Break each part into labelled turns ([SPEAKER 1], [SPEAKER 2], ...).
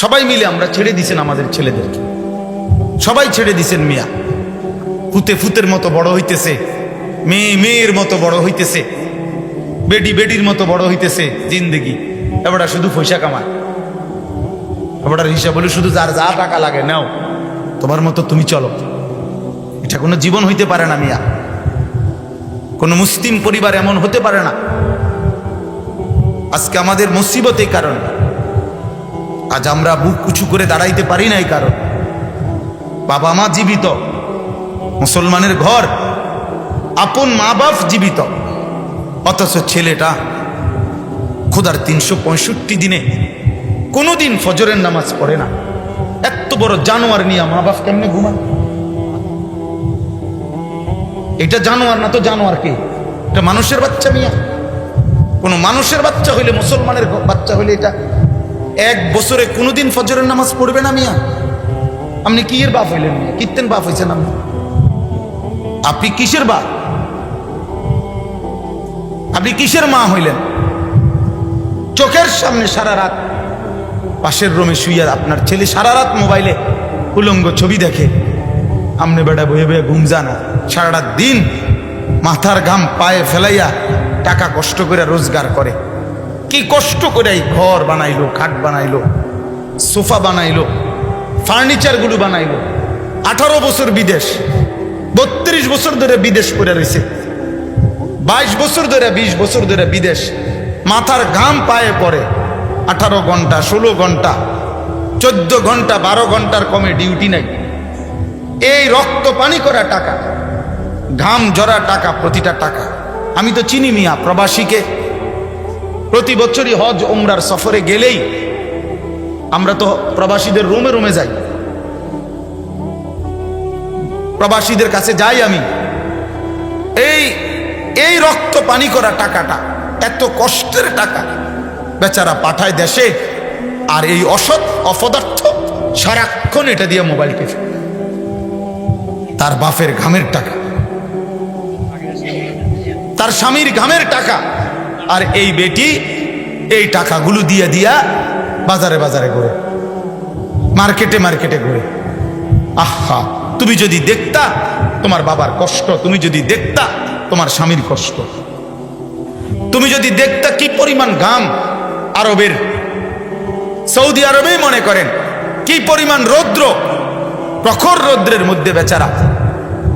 [SPEAKER 1] সবাই মিলে আমরা ছেড়ে দিছেন আমাদের ছেলেদেরকে সবাই ছেড়ে দিছেন মিয়া। ফুতে ফুতের মতো বড় হইতেছে। মেয়ে মেয়ের মতো বড় হইতেছে। বেডি বেডির মতো বড় হইতেছে জিন্দগি। এবারটা শুধু পয়সা কামায়। এবারটার হিসাব হলো শুধু যার যা টাকা লাগে নাও। তোমার মতো তুমি চলো। এটা কোনো জীবন হইতে পারে না মিয়া। কোনো মুসলিম পরিবার এমন হতে পারে না। আজকে আমাদের মুসিবত এই কারণে। আজ আমরা বুক উঁচু করে দাঁড়াইতে পারি না এই কারণ। বাবা মা জীবিত, মুসলমানের ঘর, আপন মা বাপ জীবিত। অথচ ছেলেটা খোদার তিনশো পঁয়ষট্টি দিনে কোনোদিন ফজরের নামাজ পড়ে না। এত বড় জানোয়ার নিয়ে মা বাপ কেমনে ঘুমান? এটা জানোয়ার না তো জানোয়ার কে? এটা মানুষের বাচ্চা মিয়া। কোন মানুষের বাচ্চা হইলে মুসলমানের বাচ্চা হইলে এটা এক বছরে কোনোদিন ফজরের নামাজ পড়বে না মিয়া? আপনি কি এর বাপ হইলেন কীর্তেন বাপ হয়েছেন আপনি? আপনি কিসের বাপ? আপনি কিসের মা হইলেন? চোখের সামনে সারা রাত, পাশের রুমে শুইয়া আপনার ছেলে সারা রাত মোবাইলে উলঙ্গ ছবি দেখে। আমনে বেটা বয়ে বয়ে ঘুম জানা সারাটা দিন মাথার ঘাম পায়ে ফেলাইয়া টাকা কষ্ট করে রোজগার করে। কি কষ্ট করে ঘর বানাইলো, খাট বানাইলো, সোফা বানাইলো ফার্নিচারগুলো বানাইলো। আঠারো বছর বিদেশ, বত্রিশ বছর ধরে বিদেশ করে রয়েছে। বাইশ বছর ধরে, বিশ বছর ধরে বিদেশ। মাথার ঘাম পায়ে পড়ে। আঠারো ঘণ্টা, ষোলো ঘণ্টা, চোদ্দ ঘণ্টা, বারো ঘণ্টার কমে ডিউটি নাই। এই রক্ত পানি করা টাকা, ঘাম জরা টাকা, প্রতিটা টাকা। আমি তো চিনি মিয়া, প্রবাসীকে প্রতি বছরই হজ ওমরার সফরে গেলেই আমরা তো প্রবাসীদের রুমে রুমে যাই। প্রবাসীদের কাছে যাই আমি। এই এই রক্ত পানি করা টাকাটা, এত কষ্টের টাকা। বেচারা পাঠায় দেশে, আর এই অসৎ অপদার্থ সারাক্ষণ এটা দিয়ে মোবাইল টিপে। তার বাপের ঘামের টাকা। তার স্বামীর ঘামের টাকা। আর এই বেটি এই টাকাগুলো দিয়ে দিয়া বাজারে বাজারে ঘুরে। মার্কেটে মার্কেটে ঘুরে। আহা, তুমি যদি দেখতা তোমার বাবার কষ্ট, তুমি যদি দেখতা তোমার স্বামীর কষ্ট। তুমি যদি দেখতা কি পরিমাণ ঘাম আরবের, সৌদি আরবেই মনে করেন, কি পরিমাণ রৌদ্র, প্রখর রৌদ্রের মধ্যে বেচারা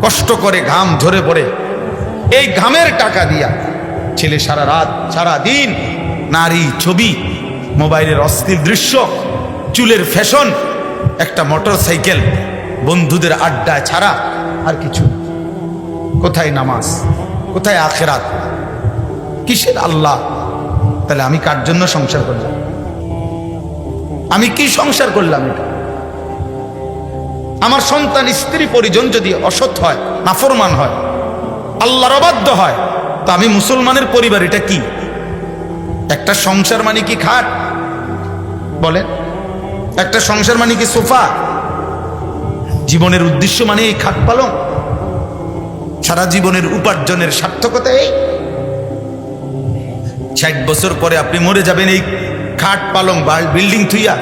[SPEAKER 1] কষ্ট করে ঘাম ঝরে পড়ে। এই ঘামের টাকা দিয়া ছেলে সারা রাত, সারা দিন নারী ছবি, মোবাইলের অস্থির দৃশ্য, চুলের ফ্যাশন, একটা মোটর সাইকেল বন্ধুদের আড্ডা ছাড়া আর কিছু কোথায় নামাজ? কোথায় আখেরাত? কিসের আল্লাহ? তাহলে আমি কার জন্য সংসার করলাম? আমি কি সংসার করলাম এটা? আমার সন্তান স্ত্রী পরিজন যদি অসৎ হয়, নাফরমান হয়, আল্লাহর অবাধ্য হয় তো আমি মুসলমানের পরিবার, এটা কি? একটা সংসার মানে কি খাট? বলেন। একটা সংসার মানে কি সোফা? জীবনের উদ্দেশ্য মানে এই খাট পালং? সারা জীবনের উপার্জনের সার্থকতা এই? ষাট বছর পরে আপনি মরে যাবেন এই খাট পালং বিল্ডিং থুইয়া।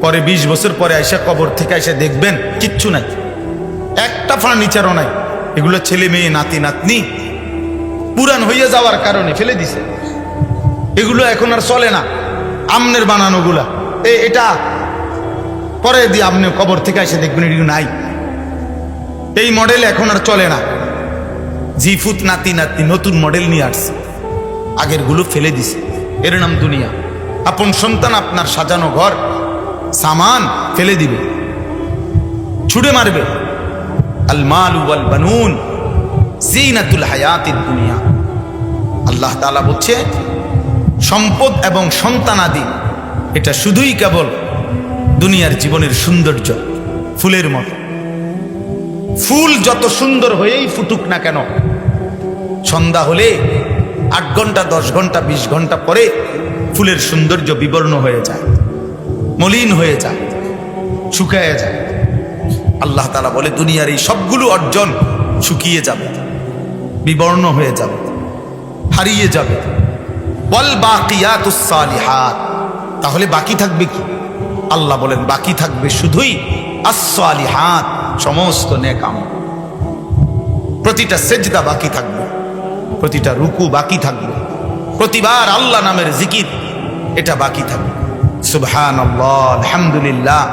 [SPEAKER 1] পরে ২০ বছর পরে আইসা কবর থেকে এসে দেখবেন, কিচ্ছু নাই। একটা ফার্নিচারও নাই। এগুলো ছেলে মেয়ে, নাতি, নাতনি। পুরান হইয়া যাওয়ার কারণে ফেলে দিছে। এগুলো এখন আর চলে না। আমনের বানানোগুলা। এ, এটা পরে দিয়ে আপনি কবর থেকে এসে দেখবেন এগুলো নাই। এই মডেল এখন আর চলে না। জিফুত নাতি নাতি নতুন মডেল নিয়ে আসছে। আগেরগুলো ফেলে দিছে। এর নাম দুনিয়া। আপন সন্তান আপনার সাজানো ঘর, সামান ফেলে দিবে। ছুড়ে মারবে। আল মাল বানুন জিনাতুল হায়াতিদ দুনিয়া। আল্লাহ তাআলা বলছে, সম্পদ এবং সন্তানাদি এটা শুধুই কেবল দুনিয়ার জীবনের সৌন্দর্য, ফুলের মতো। ফুল যত সুন্দর হয়েই ফুটুক না কেন, সন্ধ্যা হলে আট ঘণ্টা, দশ ঘণ্টা, বিশ ঘণ্টা পরে ফুলের সৌন্দর্য বিবর্ণ হয়ে যায়, মলিন হয়ে যায়, শুকায় যায়। আল্লাহ তালা বলে, দুনিয়ার এই সবগুলো অর্জন শুকিয়ে যাবে। বিবর্ণ হয়ে যাবে, হারিয়ে যাবে। বল বাকিয়াতুস সালিহাত। তাহলে বাকি থাকবে কি? আল্লাহ বলেন, বাকি থাকবে শুধুই আসলি হাত সমস্ত নেকাম প্রতিটা সেজদা বাকি থাকবে, প্রতিটা রুকু বাকি থাকবে, প্রতিবার আল্লাহ নামের জিকির, এটা বাকি থাকবে। সুবহান আল্লাহ আলহামদুলিল্লাহ,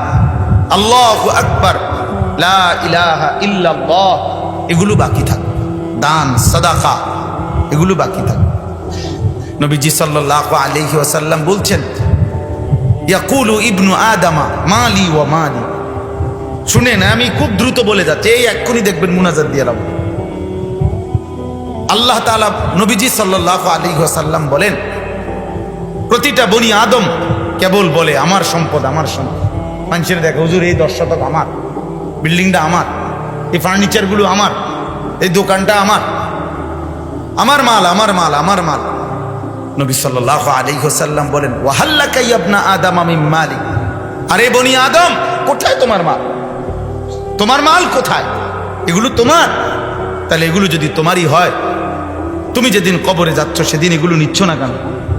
[SPEAKER 1] আল্লাহ আকবার ইলাহা ইল্লাল্লাহ, এগুলো বাকি থাকবে। দান, সাদাকা, এগুলো বাকি থাকবে নবীজি সাল্লাল্লাহু আলাইহি ওয়াসাল্লাম বলছেন, ইয়াকুলু ইবনু আদামা, মালি ওয়া মালি। শুনেন, আমি খুব দ্রুত বলে যাচ্ছি, এই এক্ষুনি দেখবেন মুনাজাত দিয়ে রাখব আল্লাহ তাআলা নবীজি সাল্লাল্লাহু আলাইহি ওয়াসাল্লাম বলেন, প্রতিটা বনি আদম কেবল বলে, আমার সম্পদ আমার সম্পদ। মানুষের দেখে, হুজুর, এই দশ শতক আমার, বিল্ডিংটা আমার, এই ফার্নিচারগুলো আমার। এই দোকানটা আমার। আমার মাল আমার মাল আমার মাল। নবী সাল্লাহ আলী হোসাল্লাম বলেন ওয়াহাল্লা কাইয়াবনা আদম আমি মালিক। আরে বনি আদম, কোথায় তোমার মাল? তোমার মাল কোথায়? এগুলো তোমার। তাহলে এগুলো যদি তোমারই হয়, তুমি যেদিন কবরে যাচ্ছ সেদিন এগুলো নিচ্ছ না কেন?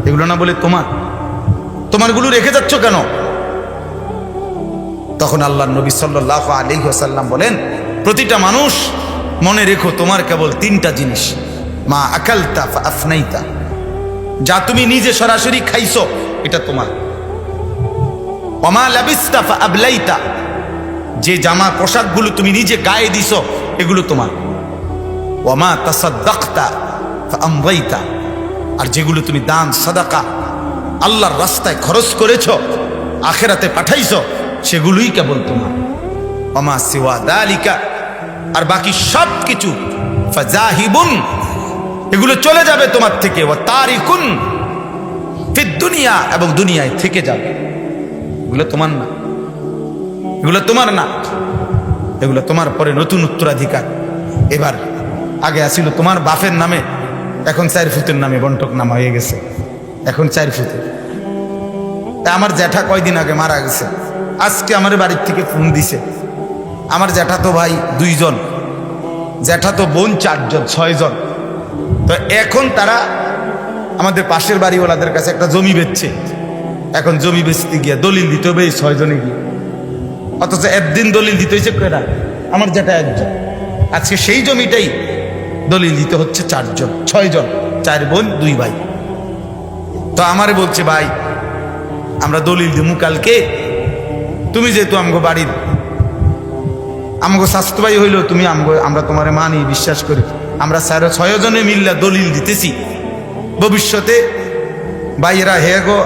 [SPEAKER 1] এগুলো না বলে তোমার। তোমারগুলো রেখে যাচ্ছ কেন? তখন আল্লাহ নবী সাল্লাহ আলী হোসাল্লাম বলেন, প্রতিটা মানুষ মনে রেখো, তোমার কেবল তিনটা জিনিস। মা আকালতা আফনাইতা। যা তুমি নিজে সরাসরি খাইছো, এটা তোমার। অমা লাবিস্তা আবলাইতা। যে জামা পোশাকগুলো তুমি নিজে গায়ে দিছো, এগুলো তোমার। ওমা তাসাদ্দাক্তা আমরাইতা। আর যেগুলো তুমি দান, সাদাকা, আল্লাহর রাস্তায় খরচ করেছ, আখেরাতে পাঠাইছো, সেগুলোই কেবল তোমার। অমা সিওয়া দালিকা আর বাকি সব কিছু এগুলো চলে যাবে তোমার থেকে ও তারিকুন ফির দুনিয়া এবং দুনিয়ায় থেকে যাবে। এগুলো তোমার না। এগুলো তোমার না। এগুলো তোমার পরে নতুন উত্তরাধিকার। এবার আগে আসিল তোমার বাফের নামে, এখন চার ফুতের নামে বন্টক নামা হয়ে গেছে। এখন চার ফুতের আমার জ্যাঠা কয়দিন আগে মারা গেছে। আজকে আমার বাড়ির থেকে ফোন দিছে। আমার জ্যাঠা তো ভাই দুইজন জ্যাঠা তো বোন চারজন, ছয়জন। তো এখন তারা আমাদের পাশের বাড়িওয়ালাদের কাছে একটা জমি বেচছে। এখন জমি বেচতে গিয়ে দলিল দিতে হবে এই ছয়জনে গিয়ে। অথচ একদিন দলিল দিতে হয়েছে কেনা আমার যেটা একজন। আজকে সেই জমিটাই দলিল দিতে হচ্ছে চারজন, ছয়জন, চার বোন, দুই ভাই। তো আমারে বলছে, ভাই, আমরা দলিল দিমু কালকে। তুমি যেহেতু আমগো বাড়ির আমগো স্বাস্থ্য ভাই হইল তুমি আমগো আমরা তোমারে মানি, বিশ্বাস করি। আমরা স্যার ছয়জনে মিল্লা দলিল দিতেছি। ভবিষ্যতে ভাইয়েরা হে গো,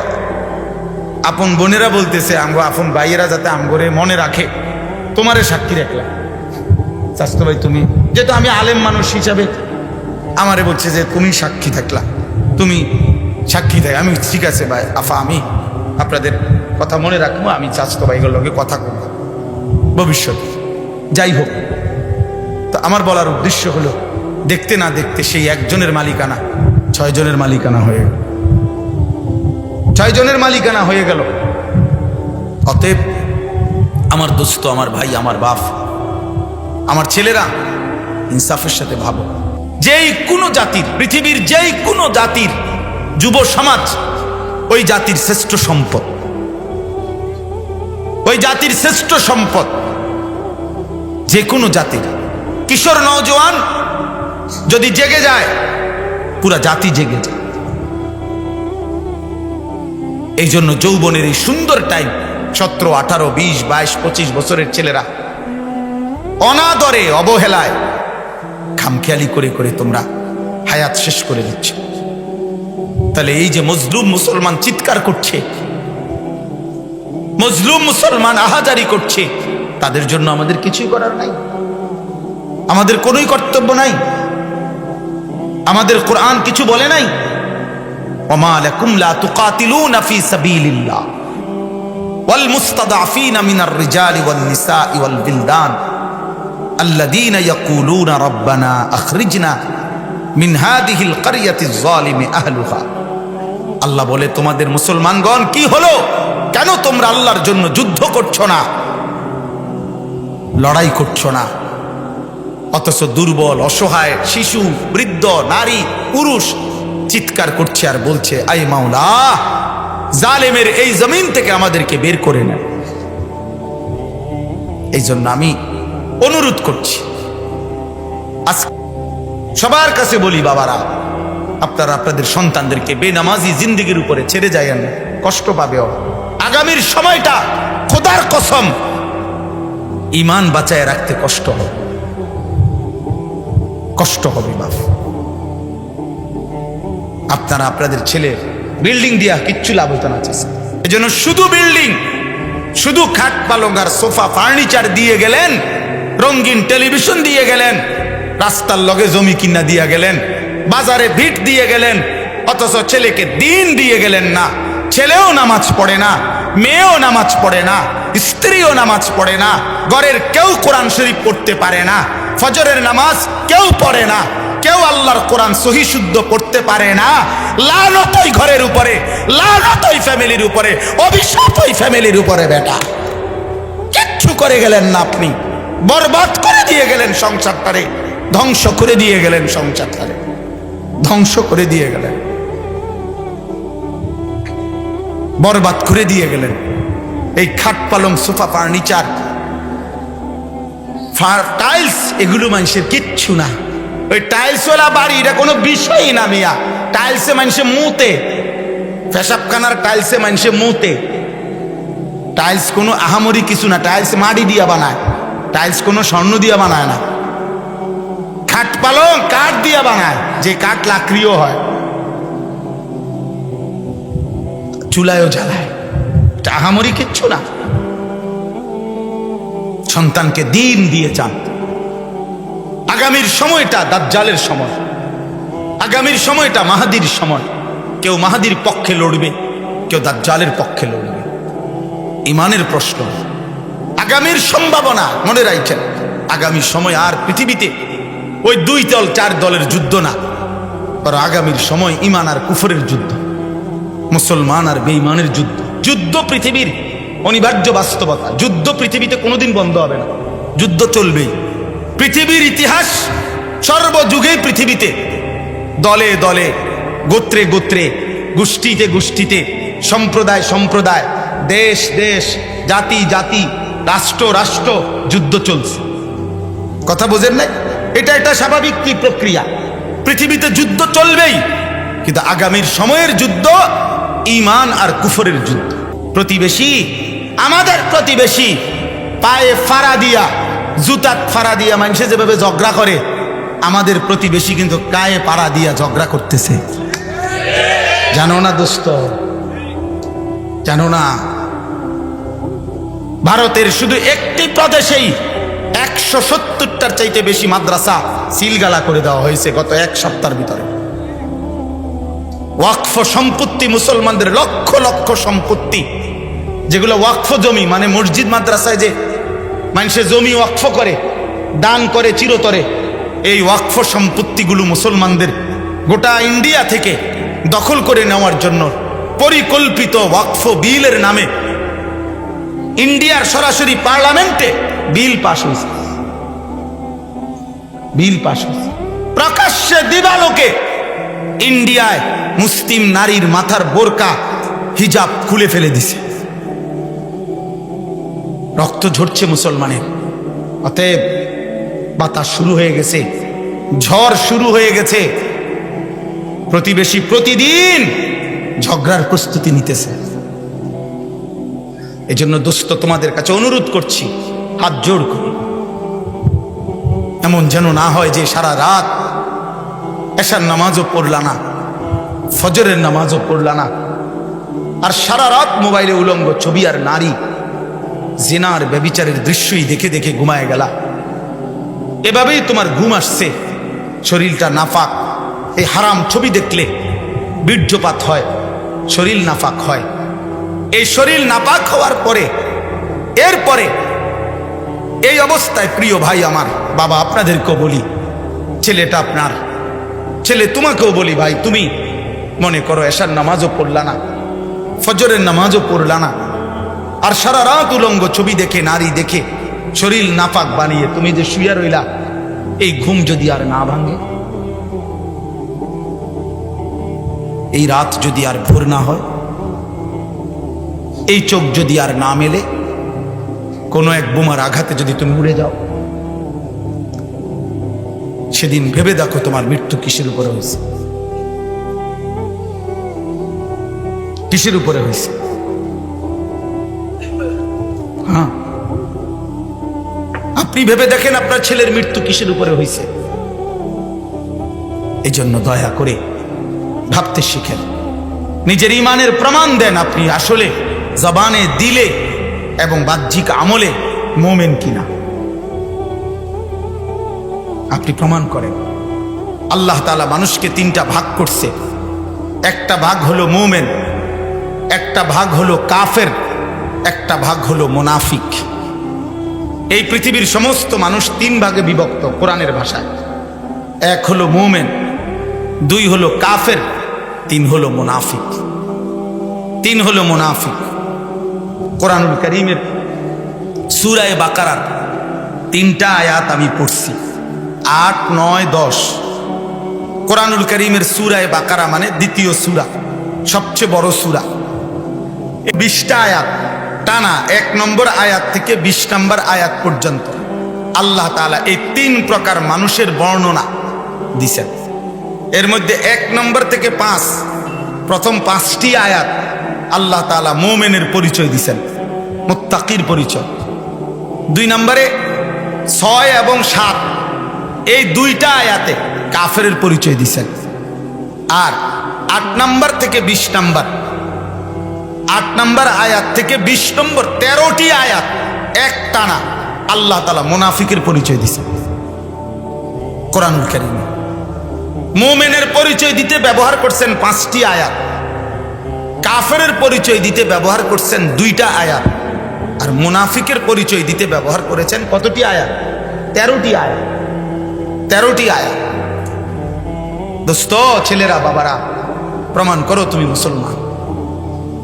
[SPEAKER 1] আপন বোনেরা বলতেছে, আমগো আপন ভাইয়েরা যাতে আমগোরে মনে রাখে। তোমারে সাক্ষী রাখলাম। স্বাস্থ্য ভাই তুমি, যেহেতু আমি আলেম মানুষ হিসাবে, আমারে বলছে যে তুমি সাক্ষী থাকলা। তুমি সাক্ষী থাক আমি ঠিক আছে ভাই, আফা, আমি আপনাদের কথা মনে রাখব, আমি স্বাস্থ্য ভাইগুলোর লগে কথা করব ভবিষ্যতে। যাই হোক, তো আমার বলার উদ্দেশ্য হলো, দেখতে না দেখতে সেই একজনের মালিকানা ছয় জনের মালিকানা হয়ে গেল। ছয় জনের মালিকানা হয়ে গেল। অতএব আমার দোস্ত, আমার ভাই, আমার বাপ, আমার ছেলেরা ইনসাফের সাথে ভাবো। যেই কোনো জাতির, পৃথিবীর যেই কোনো জাতির, যুব সমাজ ওই জাতির শ্রেষ্ঠ সম্পদ। ওই জাতির শ্রেষ্ঠ সম্পদ। যে কোনো জাতির কিশোর, নওজোয়ান, যদি জেগে যায়, পুরা জাতি জেগে যায়। এই জন্য যৌবনের এই সুন্দর টাইম সতেরো, আঠারো, বিশ, বাইশ, পঁচিশ বছরের ছেলেরা অনাদরে, অবহেলায়, খামখেয়ালি করে করে তোমরা হায়াত শেষ করে দিচ্ছ। তাহলে এই যে মজলুম মুসলমান চিৎকার করছে, মজলুম মুসলমান আহাজারি করছে তাদের জন্য আমাদের কিছুই করার নাই আমাদের কোনোই কর্তব্য নাই আমাদের কোরআন কিছু বলে নাই وما لكم لا تقاتلون في سبيل الله والمستضعفين من الرجال والنساء والبلدان الذين يقولون ربنا أخرجنا من هذه القرية الظالم أهلها আল্লাহ বলে তোমাদের মুসলমানগণ কি হলো কেন তোমরা আল্লাহর জন্য যুদ্ধ করছো না লড়াই করছ না। অথচ দুর্বল, অসহায়, শিশু, বৃদ্ধ, নারী, পুরুষ চিৎকার করছে আর বলছে, আই মাওলা, জালেমের এই জমিন থেকে আমাদেরকে বের করে নেয় এই জন্য আমি অনুরোধ করছি সবার কাছে বলি, বাবারা, আপনারা আপনাদের সন্তানদেরকে বেনামাজি জিন্দিগির উপরে ছেড়ে যায়েন না কষ্ট পাবে আগামীর সময়টা খোদার কসম ইমান বাঁচায় রাখতে কষ্ট হবে। কষ্ট হবে, বাপ। আপনারা, আপনাদের ছেলে, বিল্ডিং দিয়া কিচ্ছু লাভ হতো না এই জন্য শুধু বিল্ডিং, শুধু খাট পালং আর সোফা, ফার্নিচার দিয়ে গেলেন, রঙিন টেলিভিশন দিয়ে গেলেন, রাস্তার লগে জমি কিনা দিয়ে গেলেন, বাজারে ভিট দিয়ে গেলেন, অথচ ছেলেকে দিন দিয়ে গেলেন না। ছেলেও নামাজ পড়ে না, মেয়েও নামাজ পড়ে না। স্ত্রীও নামাজ পড়ে না, ঘরের কেউ কোরআন শরীফ পড়তে পারে না, ফজরের নামাজ কেউ পড়ে না, কেউ আল্লাহর কোরআন সহি শুদ্ধ পড়তে পারে না, লানতই ঘরের উপরে, লানতই ফ্যামিলির উপরে অভিশাপ ওই ফ্যামিলির উপরে বেটা। কিচ্ছু করে গেলেন না আপনি, বরবাদ করে দিয়ে গেলেন সংসারটারে, ধ্বংস করে দিয়ে গেলেন সংসারটারে, ধ্বংস করে দিয়ে গেলেন। বরবাদ করে দিয়ে গেলেন। এই খাট পালং, সোফা ফার্নিচার টাইলস, এগুলো মানুষের কিচ্ছু না। ওই টাইলসওয়ালা বাড়ি, এটা কোনো বিষয়ই না মিয়া। টাইলসে মানুষে মুতে পেশাবখানার টাইলসে মানুষে মুতে। টাইলস কোনো আহামরি কিছু না, টাইলস মাটি দিয়া বানায়, টাইলস কোনো স্বর্ণ দিয়া বানায় না। খাট পালং, কাঠ দিয়া বানায়, যে কাঠ লাকড়িও হয়, চুলায়ও জ্বালায়। এটা আহামরি কিচ্ছু না। সন্তানকে দিন দিয়ে যান আগামীর সময়টা দাজ্জালের সময়। আগামীর সময়টা মাহাদির সময়। কেউ মাহাদির পক্ষে লড়বে, কেউ দাজ্জালের পক্ষে লড়বে। ইমানের প্রশ্ন। আগামীর সম্ভাবনা মনে রাখছেন। আগামী সময় আর পৃথিবীতে ওই দুই দল, চার দলের যুদ্ধ না। আর আগামীর সময় ইমান আর কুফরের যুদ্ধ, মুসলমান আর বেঈমানের যুদ্ধ। যুদ্ধ পৃথিবীর অনিবার্য বাস্তবতা। যুদ্ধ পৃথিবীতে কোনোদিন বন্ধ হবে না। যুদ্ধ চলবেই। পৃথিবীর ইতিহাস সর্বযুগে পৃথিবীতে। দলে দলে, গোত্রে গোত্রে, গোষ্ঠীতে গোষ্ঠীতে, সম্প্রদায় সম্প্রদায়, দেশ দেশ, জাতি জাতি, রাষ্ট্র রাষ্ট্র যুদ্ধ চলছে। কথা বোঝেন নাই? এটা একটা স্বাভাবিক কি প্রক্রিয়া? পৃথিবীতে যুদ্ধ চলবেই, কিন্তু আগামীর সময়ের যুদ্ধ ইমান আর কুফরের যুদ্ধ। প্রতিবেশী, আমাদের প্রতিবেশী, পায়ে ফাড়া দিয়া জুতাত ফাড়া দিয়া মানুষে যেভাবে ঝগড়া করে, আমাদের প্রতিবেশী কিন্তু গায়ে পাড়া দিয়া ঝগড়া করতেছে। জানো না দোস্ত, জানো না, ভারতের শুধু একটি প্রদেশেই একশো সত্তরটার চাইতে বেশি মাদ্রাসা সিলগালা করে দেওয়া হয়েছে গত এক সপ্তাহের ভিতরে। ওয়াকফ সম্পত্তি মুসলমানদের লক্ষ লক্ষ সম্পত্তি। যেগুলো ওয়াকফ জমি মানে মসজিদ, মাদ্রাসায় যে মানুষের জমি ওয়াকফ করে, দান করে, চিরতরে, এই ওয়াকফ সম্পত্তিগুলো মুসলমানদের গোটা ইন্ডিয়া থেকে দখল করে নেওয়ার জন্য পরিকল্পিত ওয়াকফ বিলের নামে ইন্ডিয়ার সরাসরি পার্লামেন্টে বিল পাশ হয়েছে। বিল পাশ হয়েছে। প্রকাশ্যে দিবালোকে ইন্ডিয়ায় মুসলিম নারীর মাথার বোরকা, হিজাব খুলে ফেলে দিছে। রক্ত ঝরছে মুসলমানের। অতএব বাতাস শুরু হয়ে গেছে, ঝড় শুরু হয়ে গেছে। প্রতিবেশী প্রতিদিন ঝগড়ার প্রস্তুতি নিতেছে। এজন্য দোস্ত, তোমাদের কাছে অনুরোধ করছি, হাত জোড় করি। এমন যেন না হয় যে সারা রাত এশার নামাজও পড়লা না, ফজরের নামাজও পড়লা না, আর সারা রাত মোবাইলে উলঙ্গ ছবি আর নারী, জেনার ব্যবিচারের দৃশ্যই দেখে দেখে ঘুমায় গেলা। এভাবেই তোমার ঘুম আসছে, শরীরটা নাফাক, এই হারাম ছবি দেখলে বীর্যপাত হয়, শরীর নাফাক হয়। এই শরীর নাপাক হওয়ার পরে, এরপরে এই অবস্থায় প্রিয় ভাই আমার, বাবা আপনাদেরকেও বলি, ছেলেটা আপনার ছেলে, তোমাকেও বলি ভাই, তুমি মনে করো এসার নামাজও পড়লা না, ফজরের নামাজও পড়লা না, আর সারা রাত উলঙ্গ ছবি দেখে, নারী দেখে, শরীর নাপাক বানিয়ে তুমি যে শুয়ে রইলা, এই ঘুম যদি আর না ভাঙে? এই রাত যদি আর ভোর না হয়? এই চোখ যদি আর না মেলে? কোনো এক বোমার আঘাতে যদি তুমি উড়ে যাও? সেদিন ভেবে দেখো তোমার মৃত্যু কিসের উপরে হয়েছে। কিসের উপরে হয়েছে? হ্যাঁ। আপনি ভেবে দেখেন আপনার ছেলের মৃত্যু কিসের উপরে হয়েছে। এই জন্য দয়া করে ভাবতে শিখেন। নিজের ইমানের প্রমাণ দেন আপনি আসলে, জবানে, দিলে এবং বাহ্যিক আমলে মোমেন কিনা। আপনি প্রমাণ করেন। আল্লাহ তালা মানুষকে তিনটা ভাগ করছে। একটা ভাগ হলো মোমেন, একটা ভাগ হলো কাফের, একটা ভাগ হলো মোনাফিক। এই পৃথিবীর সমস্ত মানুষ তিন ভাগে বিভক্ত কোরআনের ভাষায়। এক হলো মোমেন, দুই হলো কাফের, তিন হলো মোনাফিক। তিন হলো মোনাফিক। কোরআনুল করিমের সুরায় বাকারার তিনটা আয়াত আমি পড়ছি। আট, নয়, দশ। কোরআনুল করিমের সুরায় বাকারা মানে দ্বিতীয় সুরা, সবচেয়ে বড় সুরা। বিশটা আয়াত টানা এক নম্বর আয়াত থেকে বিশ নম্বর আয়াত পর্যন্ত আল্লাহ তাআলা এই তিন প্রকার মানুষের বর্ণনা দিছেন। এর মধ্যে এক নম্বর থেকে পাঁচ, প্রথম পাঁচটি আয়াত আল্লাহ তাআলা মোমেনের পরিচয় দিছেন, মোত্তাকির পরিচয়। দুই নম্বরে ছয় এবং সাত এই দুইটা আয়াতে কাফের পরিচয় দিছেন। আর আট নম্বর থেকে বিশ নম্বর। আট নম্বর আয়াত থেকে বিশ নম্বর তেরোটি আয়াত এক টানা আল্লাহ তালা মোনাফিকের পরিচয় দিছে কোরআনুল কারিম। মোমেনের পরিচয় দিতে ব্যবহার করছেন পাঁচটি আয়াত। কাফের পরিচয় দিতে ব্যবহার করছেন দুইটা আয়াত। আর মুনাফিকের পরিচয় দিতে ব্যবহার করেছেন কতটি আয়াত? তেরোটি আয়াত। তেরোটি আয়াত দোস্ত, ছেলেরা, বাবারা, প্রমাণ করো তুমি মুসলমান।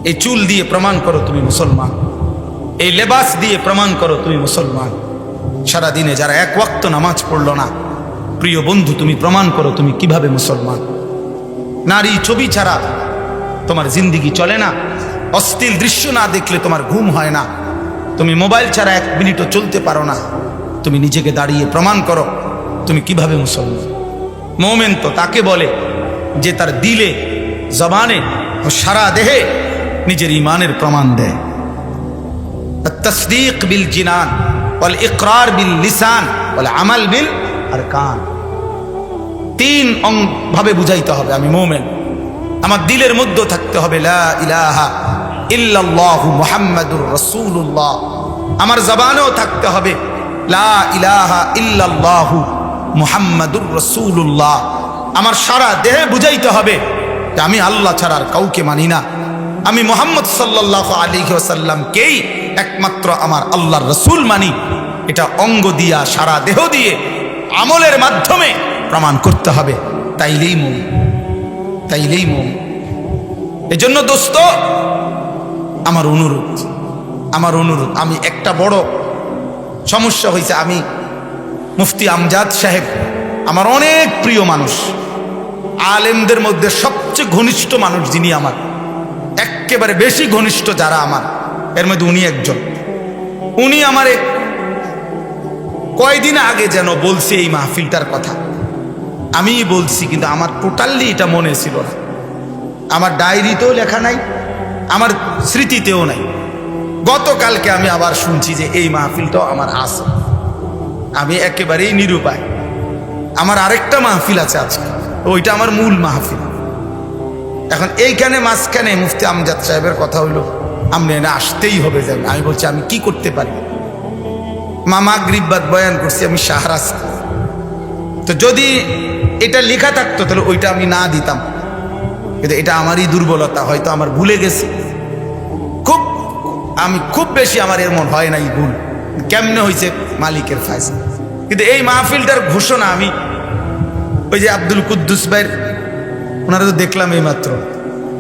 [SPEAKER 1] এই চুল দিয়ে প্রমাণ করো তুমি মুসলমান। এই লেবাস দিয়ে প্রমাণ করো তুমি মুসলমান। সারা দিনে যারা এক ওয়াক্ত নামাজ পড়ল না, প্রিয় বন্ধু, তুমি প্রমাণ করো তুমি কীভাবে মুসলমান। নারী ছবি ছাড়া তোমার জিন্দিগি চলে না, অস্থির দৃশ্য না দেখলে তোমার ঘুম হয় না। তুমি মোবাইল ছাড়া এক মিনিটও চলতে পারো না। তুমি নিজেকে দাঁড়িয়ে প্রমাণ করো তুমি কীভাবে মুসলমান? মোমেন তো তাকে বলে যে তার দিলে, জবানে ও সারা দেহে নিজের ইমানের প্রমাণ দেয়। তসদিক বিল জিনান বল ইকরার বিল লিসান বলে আমাল বিল আর কান তিন অং ভাবে বুঝাইতে হবে আমি মোমেন। আমার দিলের মধ্যে থাকতে হবে লা ইলাহা ইল্লাল্লাহু মুহাম্মাদুর রাসূলুল্লাহ। আমার জবানেও থাকতে হবে লা ইলাহা ইল্লাল্লাহু মুহাম্মাদুর রাসূলুল্লাহ। আমার সারা দেহে বুঝাইতে হবে যে আমি আল্লাহ ছাড়া আর কাউকে মানি না। আমি মোহাম্মদ সাল্লাহ আলী ওসাল্লামকেই একমাত্র আমার আল্লাহর রসুল মানি। এটা অঙ্গ দিয়া, সারা দেহ দিয়ে আমলের মাধ্যমে প্রমাণ করতে হবে। তাইলেই মন তাইলেই মন। এজন্য দোস্ত, আমার অনুরোধ আমার অনুরোধ, আমি একটা বড় সমস্যা হয়েছে আমি মুফতি আমজাদ সাহেব, আমার অনেক প্রিয় মানুষ, আলেমদের মধ্যে সবচেয়ে ঘনিষ্ঠ মানুষ যিনি আমার একেবারে বেশি ঘনিষ্ঠ যারা আমার, এর মধ্যে উনি একজন। উনি আমারে কয়দিন আগে যেন বলছে এই মাহফিলটার কথা। আমি বলছি, কিন্তু আমার টোটালি এটা মনে ছিল না। আমার ডায়েরিতেও লেখা নাই, আমার স্মৃতিতেও নাই। গতকালকে আমি আবার শুনছি যে এই মাহফিলটাও আমার আছে। আমি একেবারেই নিরুপায়। আমার আরেকটা মাহফিল আছে আজকে। ওইটা আমার মূল মাহফিল। এখন এইখানে মাঝখানে মুফতি আমজাদ সাহেবের কথা হইল আপনি না আসতেই হবে যাবে আমি বলছি, আমি কি করতে পারি? মামা গ্রিববাদ বয়ান করছি, আমি সাহারাস তো যদি এটা লেখা থাকতো, তাহলে ওইটা আমি না দিতাম। কিন্তু এটা আমারই দুর্বলতা, হয়তো আমার ভুলে গেছে। খুব, আমি খুব বেশি আমার এর মন হয় নাই ভুল। কেমনে হয়েছে মালিকের ফায়সা কিন্তু এই মাহফিলটার ঘোষণা আমি ওই যে আব্দুল কুদ্দুস ভাইয়ের, ওনারা তো দেখলাম এই মাত্র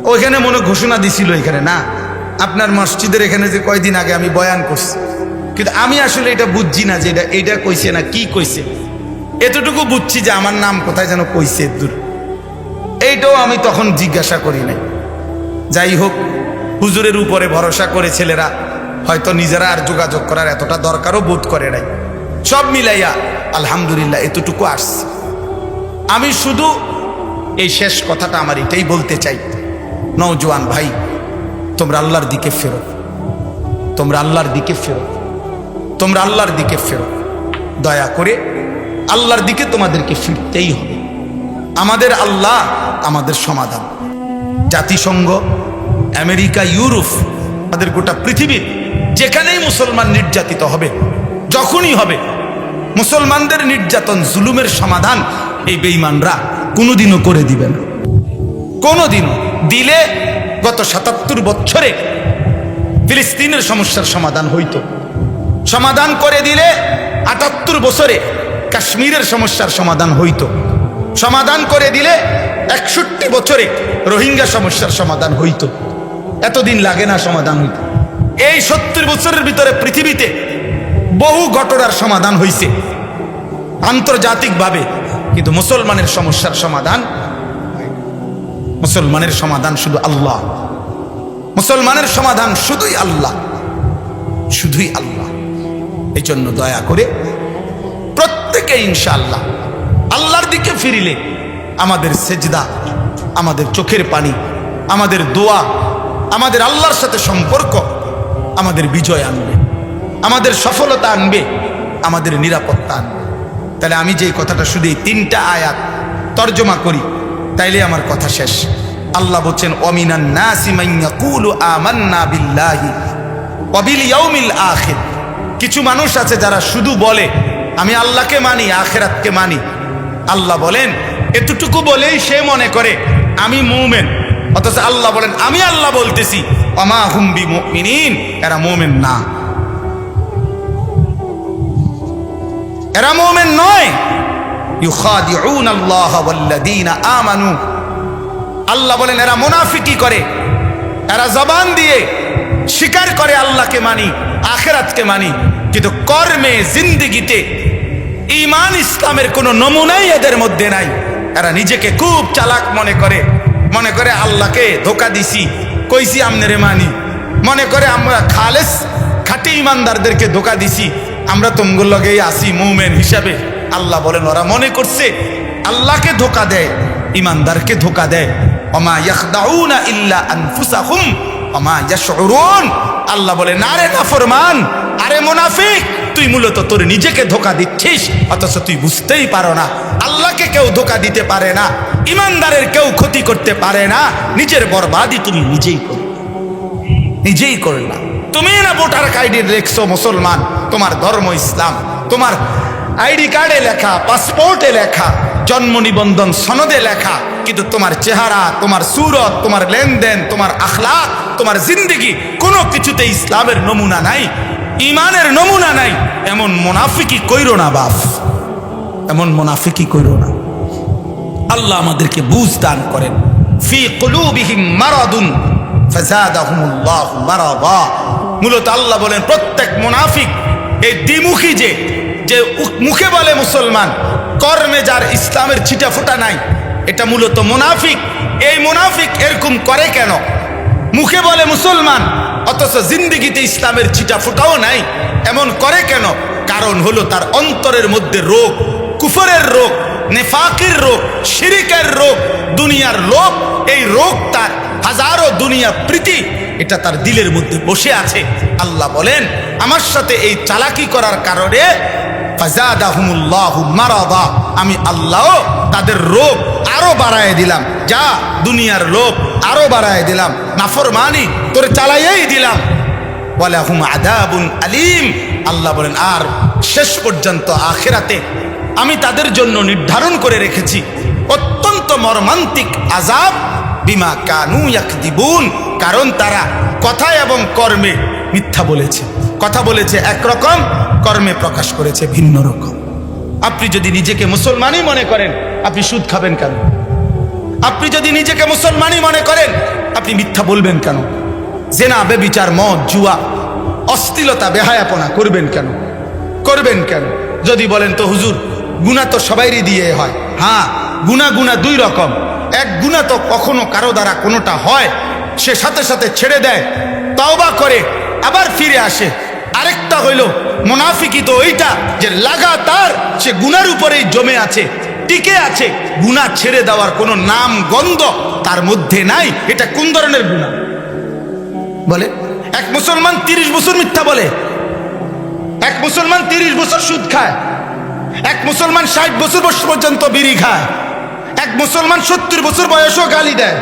[SPEAKER 1] ওইখানে মনে ঘোষণা দিছিল এখানে, না? আপনার মসজিদের এখানে যে কয়দিন আগে আমি বয়ান করছি। কিন্তু আমি আসলে এটা বুঝছি না যে এটা এইটা কইছে না কি কইছে। এতটুকু বুঝছি যে আমার নাম কোথায় যেন কইছে দূর। এইটাও আমি তখন জিজ্ঞাসা করি নাই। যাই হোক, হুজুরের উপরে ভরসা করে ছেলেরা হয়তো নিজেরা আর যোগাযোগ করার এতটা দরকারও বোধ করে নাই। সব মিলাইয়া আলহামদুলিল্লাহ এতটুকু আসছে। আমি শুধু এই শেষ কথাটা আমার এটাই বলতে চাই। নৌজওয়ান ভাই, তোমরা আল্লাহর দিকে ফেরো তোমরা আল্লাহর দিকে ফেরো তোমরা আল্লাহর দিকে ফেরো দয়া করে আল্লাহর দিকে তোমাদেরকে ফিরতেই হবে। আমাদের আল্লাহ আমাদের সমাধান। জাতিসংঘ, আমেরিকা, ইউরোপ, আমাদের গোটা পৃথিবীর যেখানেই মুসলমান নির্যাতিত হবে যখনই হবে, মুসলমানদের নির্যাতন, জুলুমের সমাধান, এই বেঈমানরা কোনোদিনও করে দিবে না। কোনোদিনও। দিলে গত সাতাত্তর বছরে ফিলিস্তিনের সমস্যার সমাধান হইত। সমাধান করে দিলে আটাত্তর বছরে কাশ্মীরের সমস্যার সমাধান হইত। সমাধান করে দিলে একষট্টি বছরে রোহিঙ্গা সমস্যার সমাধান হইত। এতদিন লাগে না সমাধান হইতো। এই সত্তর বছরের ভিতরে পৃথিবীতে বহু ঘটনার সমাধান হইছে। আন্তর্জাতিকভাবে। কিন্তু মুসলমানের সমস্যার সমাধান মুসলমানের সমাধান শুধু আল্লাহ। মুসলমানের সমাধান শুধুই আল্লাহ। শুধুই আল্লাহ। এই জন্য দয়া করে প্রত্যেকে ইনশাআল্লাহ আল্লাহর দিকে ফিরিলে আমাদের সেজদা, আমাদের চোখের পানি, আমাদের দোয়া, আমাদের আল্লাহর সাথে সম্পর্ক, আমাদের বিজয় আনবে। আমাদের সফলতা আনবে, আমাদের নিরাপত্তা আনবে। তাহলে আমি যে কথাটা শুধু এই তিনটা আয়াত তর্জমা করি, তাইলে আমার কথা শেষ। আল্লাহ বলছেন, অমিনান আখির। কিছু মানুষ আছে যারা শুধু বলে, আমি আল্লাহকে মানি, আখেরাতকে মানি। আল্লাহ বলেন, এতটুকু বলেই সে মনে করে, আমি মুমেন। অথচ আল্লাহ বলেন, আমি আল্লাহ বলতেছি অমা হুম্বি মুমিনিন এরা মুমেন না। এরা মোমেন নয়। আমানু। আল্লাহ বলেন, এরা মুনাফিকি করে। এরা জবান দিয়ে স্বীকার করে আল্লাহকে মানি, আখেরাতকে মানি। কিন্তু কর্মে, জিন্দিগিতে ইমান ইসলামের কোনো নমুনাই এদের মধ্যে নাই। এরা নিজেকে খুব চালাক মনে করে। মনে করে, আল্লাহকে ধোকা দিছি, কইছি আমনেরে মানি। মনে করে, আমরা খালেস, খাঁটি ইমানদারদেরকে ধোকা দিছি। আমরা তোমগুর লগেই আসি মুমেন হিসাবে। আল্লাহ বলেন, ওরা মনে করছে আল্লাহকে ধোকা দেয়, ইমানদারকে ধোকা দেয়। অমা অমা আরে তুই মূলত তোর নিজেকে ধোকা দিচ্ছিস, অথচ তুই বুঝতেই পারো না। কেউ ধোকা দিতে পারে না, ইমানদারের কেউ ক্ষতি করতে পারে না, নিজের বরবাদি তুমি নিজেই করো। নিজেই করলা তুমি না ভোটার আইডি লেখছো মুসলমান? তোমার ধর্ম ইসলাম, তোমার আইডি কার্ডে লেখা, পাসপোর্টে লেখা, জন্ম নিবন্ধন সনদে লেখা, কিন্তু তোমার চেহারা, তোমার সুরত, তোমার লেনদেন, তোমার আখলা তোমার জিন্দগি, কোনো কিছুতে ইসলামের নমুনা নাই ইমানের নমুনা নাই, এমন মোনাফিকি কইরো না বাপ। এমন মোনাফিকি কইরো না। আল্লাহ আমাদেরকে বুঝ দান করেন। ফি কুলুবিহিম মারাদুন, ফাজাদাহুমুল্লাহু মারাদা। মূলত আল্লাহ বলেন, প্রত্যেক মুনাফিক এই দ্বিমুখী যে যে মুখে বলে মুসলমান, কর্মে যার ইসলামের ছিটা ফোটা নাই, এটা মূলত মুনাফিক। এই মুনাফিক এরকম করে কেন? মুখে বলে মুসলমান, অথচ জিন্দিগিতে ইসলামের ছিটা ফোটাও নাই, এমন করে কেন? কারণ হলো তার অন্তরের মধ্যে রোগ, কুফরের রোগ, নেফাকের রোগ, শিরিকের রোগ, দুনিয়ার লোক এই রোগ দুনিয়া প্রীতি, এটা তার দিলের মধ্যে বসে আছে। আল্লাহ বলেন, আমার সাথে এই চালাকি করার কারণে আমি আল্লাহ তাদের রোগ আরও বাড়ায় দিলাম। যা দুনিয়ার লোক আরও বাড়ায় দিলাম। নাফরমানি, তোর চালাইয়াই দিলাম। ওয়ালাহুম আদাবুন আলিম। আল্লাহ বলেন, আর শেষ পর্যন্ত আখেরাতে আমি তাদের জন্য নির্ধারণ করে রেখেছি। অত্যন্ত মর্মান্তিক আজাব বিমা কানু ইয়াকদিবুন, কারণ তারা কথায় এবং কর্মে মিথ্যা বলেছে। কথা বলেছে একরকম কর্মে প্রকাশ করেছে ভিন্ন রকম। আপনি যদি নিজেকে মুসলমানই মনে করেন, আপনি সুদ খাবেন কেন? আপনি যদি নিজেকে মুসলমানই মনে করেন, আপনি মিথ্যা বলবেন কেন? জেনা, বেবিচার, মদ, জুয়া, অশ্লীলতা, বেহায়াপনা করবেন কেন? করবেন কেন? যদি বলেন তো হুজুর, গুণা তো সবাইরই দিয়ে হয়। হ্যাঁ গুণা গুণা দুই রকম। এক গুণা তো কখনো কারও দ্বারা কোনোটা হয়, সে সাথে সাথে ছেড়ে দেয়, তওবা করে, আবার ফিরে আসে। আরেকটা হইল, মোনাফিকি তো ওইটা যে লাগাতার সে গুনার উপরেই জমে আছে, টিকে আছে। গুনাহ ছেড়ে দেওয়ার কোনো নাম গন্ধ তার মধ্যে নাই, এটা কোন ধরনের গুনাহ বলে, এক মুসলমান তিরিশ বছর মিথ্যা বলে, এক মুসলমান তিরিশ বছর সুদ খায়, এক মুসলমান ষাট বছর পর্যন্ত বিড়ি খায়। এক মুসলমান সত্তর বছর বয়সও গালি দেয়।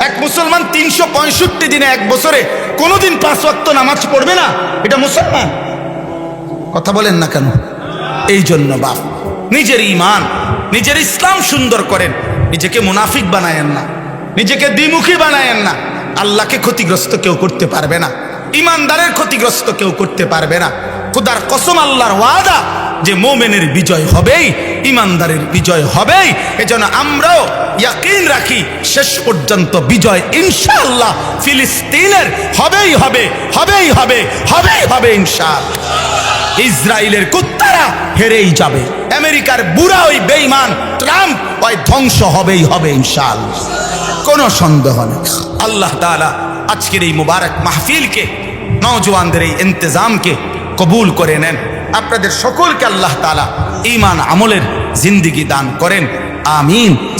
[SPEAKER 1] এক মুসলমান তিনশো পঁয়ষট্টি দিনে এক বছরে কোনোদিন পাঁচ ওয়াক্ত নামাজ পড়বে না। এটা মুসলমান। কথা বলেন না কেন? এই জন্য বাপ, নিজের ইমান নিজের ইসলাম সুন্দর করেন। নিজেকে মুনাফিক বানায়েন না। নিজেকে দ্বিমুখী বানায়েন না। আল্লাহকে ক্ষতিগ্রস্ত কেউ করতে পারবে না। ইমানদারের ক্ষতিগ্রস্ত কেউ করতে পারবে না। খুদার কসম আল্লাহর ওয়াদা যে মোমেনের বিজয় হবেই। ইমানদারের বিজয় হবেই। এজন্য আমরাও ইয়াকিন রাখি, শেষ পর্যন্ত বিজয় ইনশাআল্লাহ ফিলিস্তিনের হবেই হবে হবেই হবে হবেই হবে ইনশাআল্লাহ। ইসরায়েলের কুত্তারা হেরেই যাবে, আমেরিকার বুড়া ওই বেইমান ট্রাম্প ওই ধ্বংস হবেই হবে ইনশাআল্লাহ। কোনো সন্দেহ নেই। আল্লাহ তাআলা আজকের এই মুবারক মাহফিলকে নওজওয়ানদের এই ইন্তজামকে কবুল করে নেন। আপনাদের সকলকে আল্লাহ তালা ইমান আমলের জিন্দিগি দান করেন। আমিন।